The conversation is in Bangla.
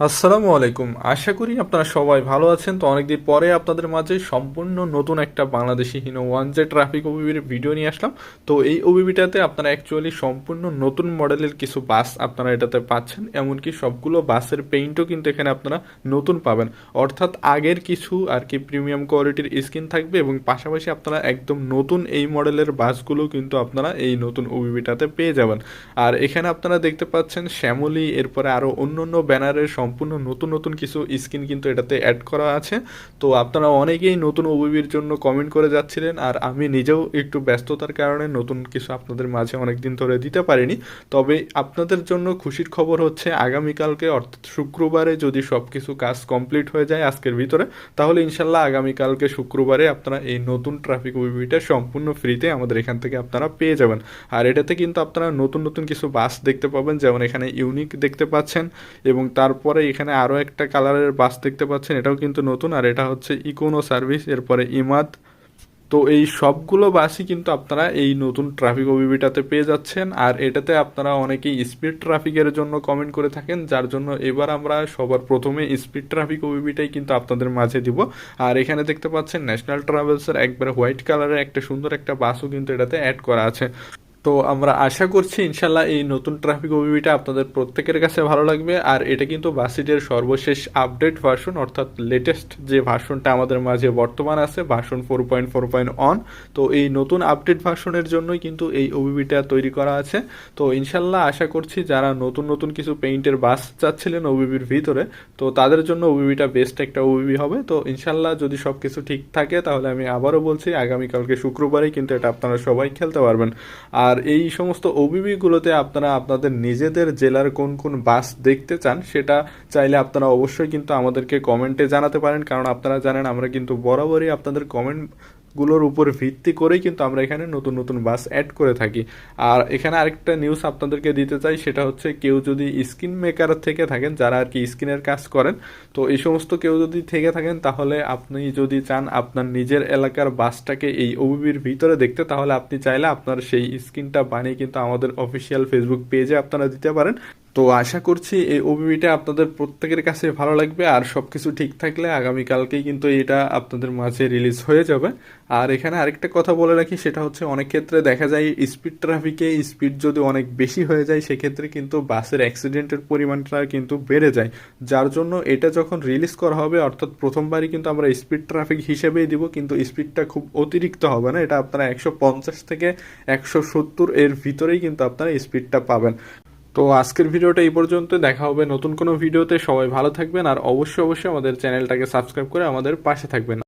আসসালামু আলাইকুম। আশা করি আপনারা সবাই ভালো আছেন। তো অনেকদিন পরে আপনাদের মাঝে সম্পূর্ণ নতুন একটা Bangladeshi Hino one J traffic ওবিবির ভিডিও নিয়ে আসলাম। তো এই ওবিবিটাতে আপনারা অ্যাকচুয়ালি সম্পূর্ণ নতুন মডেলের কিছু বাস আপনারা এটাতে পাচ্ছেন। এমনকি সবগুলো বাসের পেইন্টও কিন্তু এখানে আপনারা নতুন পাবেন। অর্থাৎ আগের কিছু আর কি প্রিমিয়াম কোয়ালিটির স্কিন থাকবে এবং পাশাপাশি আপনারা একদম নতুন এই মডেলের বাসগুলো কিন্তু আপনারা এই নতুন ওবিবিটাতে পেয়ে যাবেন। আর এখানে আপনারা দেখতে পাচ্ছেন শ্যামলি, এরপরে আরও অন্য অন্য ব্যানারের সম্পূর্ণ নতুন নতুন কিছু স্কিন কিন্তু এটাতে অ্যাড করা আছে। তো আপনারা অনেকেই নতুন ওবিবির জন্য কমেন্ট করে যাচ্ছিলেন, আর আমি নিজেও একটু ব্যস্ততার কারণে নতুন কিছু আপনাদের মাঝে অনেক দিন ধরে দিতে পারিনি। তবে আপনাদের জন্য খুশির খবর হচ্ছে, আগামীকালকে অর্থাৎ শুক্রবারে যদি সব কিছু কাজ কমপ্লিট হয়ে যায় আজকের ভিতরে, তাহলে ইনশাল্লাহ আগামীকালকে শুক্রবারে আপনারা এই নতুন ট্রাফিক ওবিবিটা সম্পূর্ণ ফ্রিতে আমাদের এখান থেকে আপনারা পেয়ে যাবেন। আর এটাতে কিন্তু আপনারা নতুন নতুন কিছু বাস দেখতে পাবেন, যেমন এখানে ইউনিক দেখতে পাচ্ছেন, এবং তারপরে এখানে আরও একটা কালারের বাস দেখতে পাচ্ছেন, এটাও কিন্তু নতুন, আর এটা হচ্ছে ইকোনো সার্ভিস এরপরে ইমাদ তো এই সবগুলো বাসই কিন্তু আপনারা এই নতুন ট্রাফিক ওবিবিটাতে পেয়ে যাচ্ছেন, আর এটাতে আপনারা অনেকেই স্পিড ট্রাফিকের জন্য কমেন্ট করে থাকেন, যার জন্য এবার আমরা সবার প্রথমে স্পিড ট্রাফিক ওবিবিটাই কিন্তু আপনাদের মাঝে দিব। আর এখানে দেখতে পাচ্ছেন ন্যাশনাল ট্রাভেলসের একবারে হোয়াইট কালারের একটা সুন্দর একটা বাসও কিন্তু এটাতে অ্যাড করা আছে। তো আমরা আশা করছি ইনশাল্লাহ এই নতুন ট্রাফিক ওবিবিটা আপনাদের প্রত্যেকের কাছে ভালো লাগবে। আর এটা কিন্তু বাসিটের সর্বশেষ আপডেট ভার্সন অর্থাৎ লেটেস্ট যে ভার্সনটা আমাদের মাঝে বর্তমান আছে version four point four point on তো এই নতুন আপডেট ভার্সনের জন্যই কিন্তু এই ওবিবিটা তৈরি করা আছে। তো ইনশাল্লাহ আশা করছি যারা নতুন নতুন কিছু পেইন্টের বাস চাচ্ছিলেন ওবিবির ভিতরে, তো তাদের জন্য ওবিবিটা বেস্ট একটা ওবিবি হবে। তো ইনশাল্লাহ যদি সব কিছু ঠিক থাকে, তাহলে আমি আবারও বলছি, আগামীকালকে শুক্রবারেই কিন্তু এটা আপনারা সবাই খেলতে পারবেন। আর এই সমস্ত ওবিবিগুলোতে আপনারা আপনাদের নিজেদের জেলার কোন কোন বাস দেখতে চান সেটা চাইলে আপনারা অবশ্যই কিন্তু আমাদেরকে কমেন্টে জানাতে পারেন, কারণ আপনারা জানেন আমরা কিন্তু বরাবরই আপনাদের কমেন্ট গুলোর উপর ভিত্তি করেই কিন্তু আমরা এখানে নতুন নতুন বাস অ্যাড করে থাকি। আর এখানে আরেকটা নিউজ আপনাদেরকে দিতে চাই, সেটা হচ্ছে কেউ যদি স্কিন মেকার থেকে থাকেন, যারা আর কি স্কিনের কাজ করেন, তো এই সমস্ত কেউ যদি থেকে থাকেন, তাহলে আপনি যদি চান আপনার নিজের এলাকার বাসটাকে এই ওবিবির ভিতরে দেখতে, তাহলে আপনি চাইলে আপনার সেই স্কিনটা বানিয়ে কিন্তু আমাদের অফিসিয়াল ফেসবুক পেজে আপনারা দিতে পারেন। তো আশা করছি এই ওবিবিটা আপনাদের প্রত্যেকের কাছে ভালো লাগবে, আর সব কিছু ঠিক থাকলে আগামীকালকেই কিন্তু এটা আপনাদের মাঝে রিলিজ হয়ে যাবে। আর এখানে আরেকটা কথা বলে রাখি, সেটা হচ্ছে অনেক ক্ষেত্রে দেখা যায় স্পিড ট্রাফিকে স্পিড যদি অনেক বেশি হয়ে যায়, সেক্ষেত্রে কিন্তু বাসের অ্যাক্সিডেন্টের পরিমাণটা কিন্তু বেড়ে যায়। যার জন্য এটা যখন রিলিজ করা হবে, অর্থাৎ প্রথমবারই কিন্তু আমরা স্পিড ট্রাফিক হিসেবেই দিব, কিন্তু স্পিডটা খুব অতিরিক্ত হবে না, এটা আপনারা একশো পঞ্চাশ থেকে একশো সত্তর এর ভিতরেই কিন্তু আপনারা স্পিডটা পাবেন। তো আজকের ভিডিওটা এই পর্যন্ত, দেখা হবে নতুন কোনো ভিডিওতে। সবাই ভালো থাকবেন আর অবশ্যই অবশ্যই আমাদের চ্যানেলটাকে সাবস্ক্রাইব করে আমাদের পাশে থাকবেন।